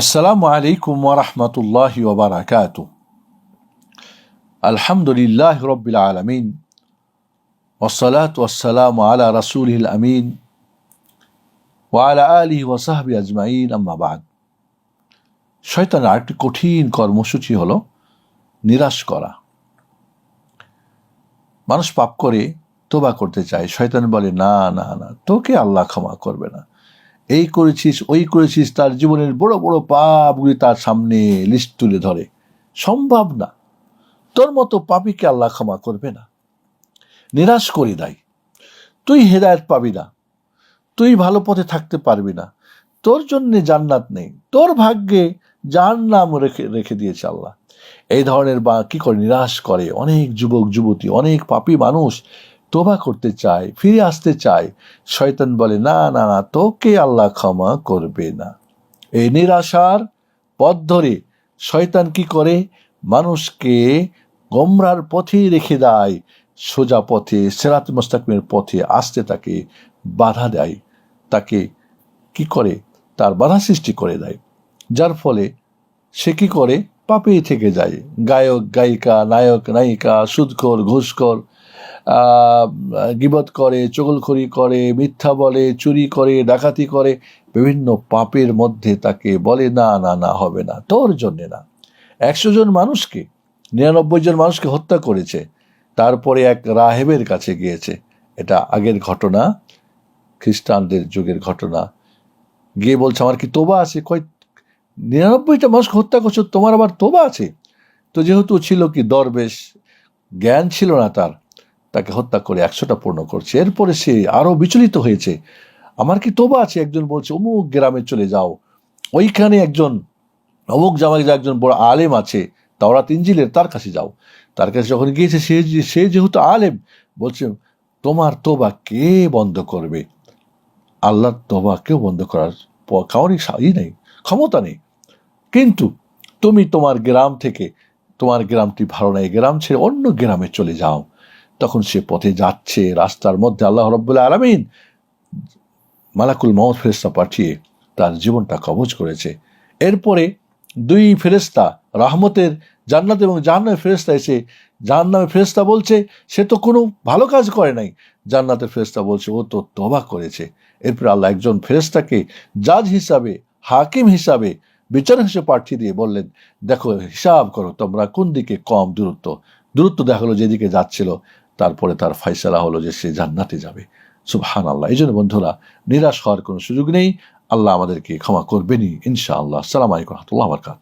আসসালামু আলাইকুম ওরহমতুল্লাহ ওবরাকাত আলহামদুলিল্লাহ রবিল আলমিন। ওসলাত ওসালাম আলা রসুল আমিন। ওয়ালা আলী ওসাহাবি আজমাইন আম্মাবাদ শয়তানের আরেকটি কঠিন কর্মসূচি হল নিরাশ করা। মানুষ পাপ করে তোবা করতে চায়, শয়তান বলে, না না না, তোকে আল্লাহ ক্ষমা করবে না। এই করেছিস, ওই করেছিস, তার জীবনের বড় বড় পাপগুলি তার সামনে লিস্ট তুলে ধরে। সম্ভব না। তোর মতো পাপিকে আল্লাহ ক্ষমা করবে না। নিরাশ করে দেয় তুই হেদায়ত পাবি না। তুই ভালো পথে থাকতে পারবি না। তোর জন্যে জান্নাত নেই। তোর ভাগ্যে যার নাম রেখে রেখে দিয়েছে আল্লাহ। এই ধরনের বা, কি করে নিরাশ করে? অনেক যুবক, যুবতী, অনেক পাপী মানুষ তোবা করতে চায়, ফিরে আসতে চায়। শয়তান বলে, না না না, তোকে আল্লাহ ক্ষমা করবে না। এই নিরাশার পথ ধরে শয়তান কি করে? মানুষকে গমরার পথেই রেখে দেয়, সোজা পথে, সেরাত মোস্তাকিমের পথে আসতে তাকে বাধা দেয়। তাকে কি করে? তার বাধা সৃষ্টি করে দেয়। যার ফলে সে কি করে? পাপেই থেকে যায়। গায়ক, গায়িকা, নায়ক, নায়িকা, সুদখোর, ঘুষখোর গিবত করে, চগলখড়ি করে, মিথ্যা বলে, চুরি করে, ডাকাতি করে, বিভিন্ন পাপের মধ্যে তাকে বলে, না না না, হবে না, তোর জন্যে না। একশো জন মানুষকে, নিরানব্বই জন মানুষকে হত্যা করেছে, তারপরে এক রাহেবের কাছে গিয়েছে। এটা আগের ঘটনা, খ্রিস্টানদের যুগের ঘটনা। গিয়ে বলছে, আমার কি তোবা আছে? কয়, নিরানব্বইটা মানুষকে হত্যা করছ, তোমার আবার তোবা আছে? তো যেহেতু ছিল কি, দরবেশ, জ্ঞান ছিল না তার তাকে হত্যা করে একশোটা পূর্ণ করছে। এরপরে সে আরও বিচলিত হয়েছে। আমার কি তোবা আছে? একজন বলছে, অমুক গ্রামে চলে যাও। ওইখানে একজন, অমুক জামাই একজন বড় আলেম আছে তাওরা তিনজিলের তার কাছে যাও। তার কাছে যখন গিয়েছে, সে সে যেহেতু আলেম, বলছে, তোমার তোবা কে বন্ধ করবে? আল্লাহর তোবা কেউ বন্ধ করার কাউরই ই নেই, ক্ষমতা নেই। কিন্তু তুমি তোমার গ্রাম থেকে, তোমার গ্রামটি ভালো নয় গ্রাম ছেড়ে অন্য গ্রামে চলে যাও। তখন সে পথে যাচ্ছে রাস্তার মধ্যে আল্লাহ রব্বুল্লাহ আলমিন মালাকুল মহম্মদ ফেরেস্তা পাঠিয়ে তার জীবনটা কবজ করেছে। এরপরে দুই ফেরেস্তা রাহমতের জান্নাত এবং জাহান্নামের ফেরেস্তা এসে জাহান্নামের ফেরেস্তা বলছে, সে তো কোনো ভালো কাজ করে নাই। জান্নাতের ফেরেস্তা বলছে, ও তো তবা করেছে। এরপরে আল্লাহ একজন ফেরেস্তাকে জাজ হিসাবে, হাকিম হিসাবে, বিচারক হিসেবে পাঠিয়ে দিয়ে বললেন, দেখো, হিসাব করো, তোমরা কোন দিকে কম দূরত্ব? দূরত্ব দেখা হলো, যেদিকে যাচ্ছিল, তারপরে তার ফাইসলা হলো যে সে জান্নাতে যাবে। সুবহান আল্লাহ এই জন্য বন্ধুরা, নিরাশ হওয়ার কোনো সুযোগ নেই। আল্লাহ আমাদেরকে ক্ষমা করবেনই ইনশা আল্লাহ সালাম আলাইকুম রহমতুল্লাহ বরকাত